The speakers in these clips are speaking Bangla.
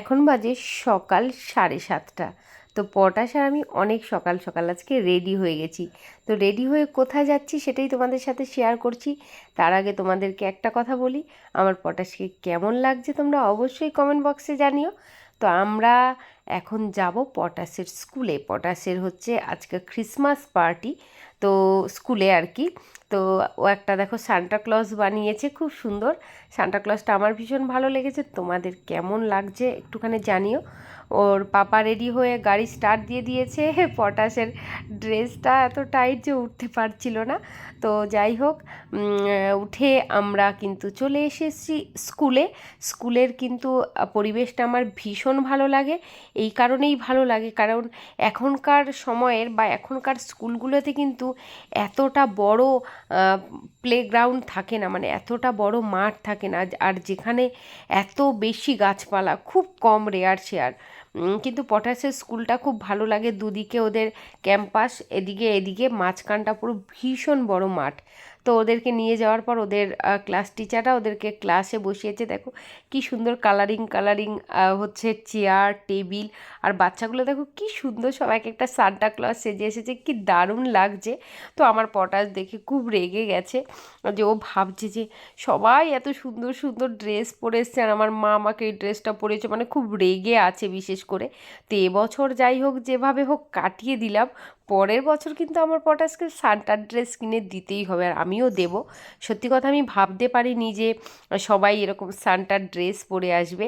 এখন বাজে সকাল সাড়ে সাতটা। তো পটাশ আর আমি অনেক সকাল সকাল, আজকে রেডি হয়ে গেছি। তো রেডি হয়ে কোথায় যাচ্ছি সেটাই তোমাদের সাথে শেয়ার করছি। তার আগে তোমাদেরকে একটা কথা বলি, আমার পটাশকে কেমন লাগছে তোমরা অবশ্যই কমেন্ট বক্সে জানিও। তো আমরা এখন যাব পটাশের স্কুলে পটাশের হচ্ছে আজকে ক্রিসমাস পার্টি তো স্কুলে আর কি তো ও একটা দেখো সান্টা ক্লজ বানিয়েছে, খুব সুন্দর। সান্টা ক্লজটা আমার ভীষণ ভালো লেগেছে। তোমাদের কেমন লাগছে একটুখানি জানিও। ওর পাপা রেডি হয়ে গাড়ি স্টার্ট দিয়ে দিয়েছে। পটাশের ড্রেসটা এত টাইট যে উঠতে পারছিল না। তো যাই হোক উঠে আমরা কিন্তু চলে এসেছি স্কুলে স্কুলের কিন্তু পরিবেশটা আমার ভীষণ ভালো লাগে। এই কারণেই ভালো লাগে। কারণ এখনকার সময়ের বা এখনকার স্কুলগুলোতে কিন্তু এতটা বড় প্লেগ্রাউন্ড থাকে না। মানে এতটা বড় মাঠ থাকে না। আর যেখানে এত বেশি গাছপালা, খুব কম রেয়ার শেয়ার কিন্তু পটাশের স্কুলটা খুব ভালো লাগে দুদিকে ওদের ক্যাম্পাস, এদিকে এদিকে, মাঝখানটা পুরো ভীষণ বড় মাঠ। তো ওদেরকে নিয়ে যাওয়ার পর ওদের ক্লাস টিচাররা ওদেরকে ক্লাসে বসিয়েছে। দেখো কি সুন্দর কালারিং কালারিং হচ্ছে চেয়ার টেবিল আর বাচ্চাগুলো দেখো কি সুন্দর সবাই একটা সান্টা ক্লাস সেজে এসেছে, কি দারুণ লাগছে। তো আমার পটাশ দেখে খুব রেগে গেছে যে ও ভাবছে যে সবাই এত সুন্দর সুন্দর ড্রেস পরে এসছে আর আমার মা আমাকে এই ড্রেসটা পরেছে মানে খুব রেগে আছে বিশেষ করে। তো এবছর যাই হোক, যেভাবে হোক কাটিয়ে দিলাম। পরের বছর কিন্তু আমার পটাশকে সান্টার ড্রেস কিনে দিতেই হবে। আর আমিও দেব। সত্যি কথা আমি ভাবতে পারিনি যে সবাই এরকম সান্টার ড্রেস পরে আসবে।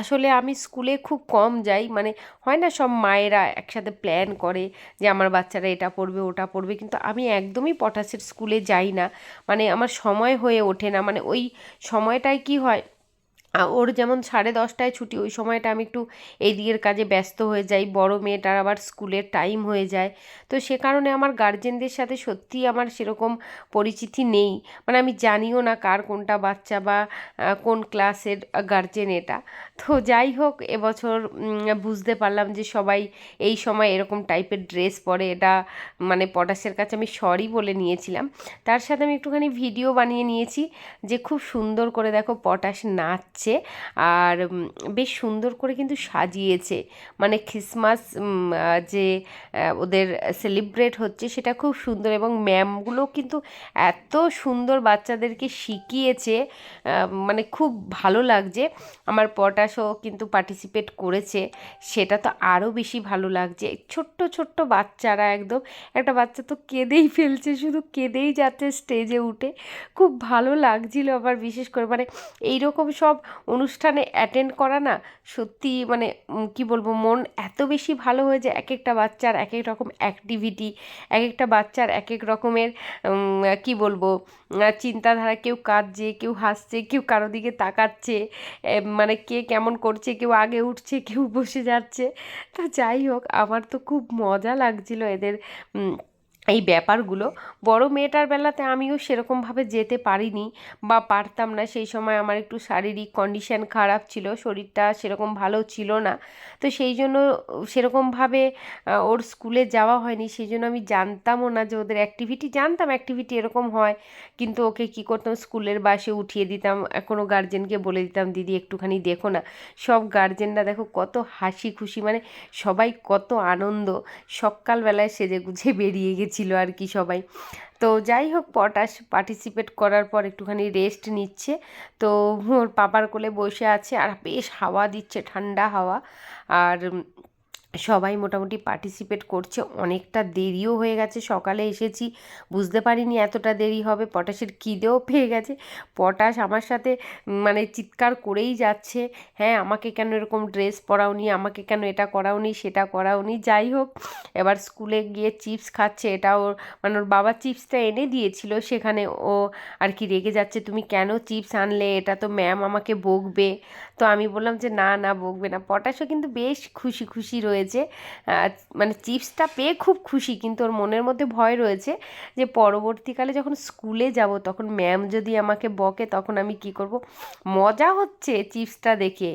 আসলে আমি স্কুলে খুব কম যাই। মানে হয় না সব মায়েরা একসাথে প্ল্যান করে যে আমার বাচ্চারা এটা পড়বে ওটা পড়বে কিন্তু আমি একদমই পটাশের স্কুলে যাই না। মানে আমার সময় হয়ে ওঠে না। মানে ওই সময়টায় কি হয় ওর যেমন সাড়ে দশটায় ছুটি, ওই সময়টা আমি একটু এই দিকের কাজে ব্যস্ত হয়ে যাই। বড় মেয়েটার আবার স্কুলের টাইম হয়ে যায়। তো সে কারণে আমার গার্জেনদের সাথে সত্যিই আমার সেরকম পরিচিতি নেই। মানে আমি জানিও না কার কোনটা বাচ্চা বা কোন ক্লাসের গার্জেন এটা। তো যাই হোক, এবছর বুঝতে পারলাম যে সবাই এই সময় এরকম টাইপের ড্রেস পরে এটা মানে পটাশের কাছে আমি সরি বলে নিয়েছিলাম। তার সাথে আমি একটুখানি ভিডিও বানিয়ে নিয়েছি যে খুব সুন্দর করে দেখো পটাশ নাচ। যাচ্ছে আর বেশ সুন্দর করে কিন্তু সাজিয়েছে। মানে খ্রিসমাস যে ওদের সেলিব্রেট হচ্ছে সেটা খুব সুন্দর এবং ম্যামগুলো কিন্তু এত সুন্দর বাচ্চাদেরকে শিখিয়েছে মানে খুব ভালো লাগছে। আমার পটাশও কিন্তু পার্টিসিপেট করেছে, সেটা তো আরও বেশি ভালো লাগছে। ছোট্ট ছোট্ট বাচ্চারা একদম, একটা বাচ্চা তো কেঁদেই ফেলছে, শুধু কেঁদেই যাচ্ছে স্টেজে উঠে। খুব ভালো লাগছিল আবার বিশেষ করে মানে এইরকম সব অনুষ্ঠানে অ্যাটেন্ড করা না সত্যি মানে কি বলব, মন এত বেশি ভালো হয়ে যায় এক একটা বাচ্চার এক এক রকম অ্যাক্টিভিটি এক একটা বাচ্চার এক এক রকমের কি বলব চিন্তাধারা, কেউ কাঁদছে, কেউ হাসছে, কেউ কারও দিকে তাকাচ্ছে মানে কে কেমন করছে, কেউ আগে উঠছে, কেউ বসে যাচ্ছে। তা যাই হোক, আমার তো খুব মজা লাগছিল এদের এই ব্যাপারগুলো। বড় মেয়েটার বেলাতে আমিও সেরকমভাবে যেতে পারিনি বা পারতাম না। সেই সময় আমার একটু শারীরিক কন্ডিশান খারাপ ছিল, শরীরটা সেরকম ভালো ছিল না। তো সেই জন্য সেরকমভাবে ওর স্কুলে যাওয়া হয়নি। সেই জন্য আমি জানতামও না যে ওদের অ্যাক্টিভিটি জানতাম অ্যাক্টিভিটি এরকম হয়। কিন্তু ওকে কী করতাম? স্কুলের বাসে উঠিয়ে দিতাম। কোনো গার্জেনকে বলে দিতাম, দিদি, একটুখানি দেখো না। সব গার্জেনরা দেখো কত হাসি খুশি। মানে সবাই কত আনন্দ। সকালবেলায় সেজে গুছে বেরিয়ে গেছি। ছিল আর কি সবাই। তো যাই হোক, পটাশ পার্টিসিপেট করার পর একটুখানি রেস্ট নিচ্ছে। তো ওর পাপার কোলে বসে আছে আর বেশ হাওয়া দিচ্ছে, ঠান্ডা হাওয়া। আর সবাই মোটামুটি পার্টিসিপেট করছে। অনেকটা দেরিও হয়ে গেছে, সকালে এসেছি, বুঝতে পারিনি এতটা দেরি হবে, পটাশের খিদেও পেয়ে গেছে। পটাশ আমার সাথে মানে চিৎকার করেই যাচ্ছে হ্যাঁ আমাকে কেন এরকম ড্রেস পরাওনি, আমাকে কেন এটা করাওনি, সেটা করাওনি? যাই হোক, এবার স্কুলে গিয়ে চিপস খাচ্ছে এটা ওর মানে ওর বাবা চিপসটা এনে দিয়েছিল, সেখানে ও আর কি রেগে যাচ্ছে, তুমি কেন চিপস আনলে? এটা তো ম্যাম আমাকে বকবে। তো আমি বললাম যে, না না, বকবে না। পটাশও কিন্তু বেশ খুশি খুশি রয়েছে হয়েছে মানে চিপসটা পেয়ে খুব খুশি, কিন্তু ওর মনের মধ্যে ভয় রয়েছে যে পরবর্তীকালে যখন স্কুলে যাব, তখন ম্যাম যদি আমাকে বকে, তখন আমি কি করব? মজা হচ্ছে চিপসটা দেখে।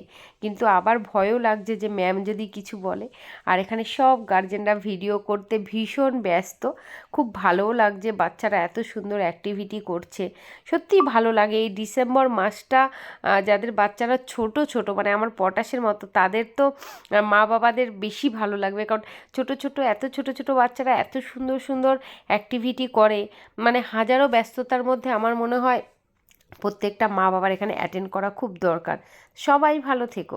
কিন্তু আবার ভয়ও লাগছে যে ম্যাম যদি কিছু বলে। আর এখানে সব গার্জেনরা ভিডিও করতে ভীষণ ব্যস্ত। খুব ভালোও লাগছে, বাচ্চারা এত সুন্দর অ্যাক্টিভিটি করছে। সত্যিই ভালো লাগে। এই ডিসেম্বর মাসটা যাদের বাচ্চারা ছোট ছোট মানে আমার পটাশের মতো, তাদের তো মা বাবাদের বেশি ভালো লাগবে। কারণ ছোট ছোট, এত ছোট ছোট বাচ্চারা এত সুন্দর সুন্দর অ্যাক্টিভিটি করে। মানে হাজারো ব্যস্ততার মধ্যে আমার মনে হয় প্রত্যেকটা মা বাবার এখানে অ্যাটেন্ড করা খুব দরকার। সবাই ভালো থেকো।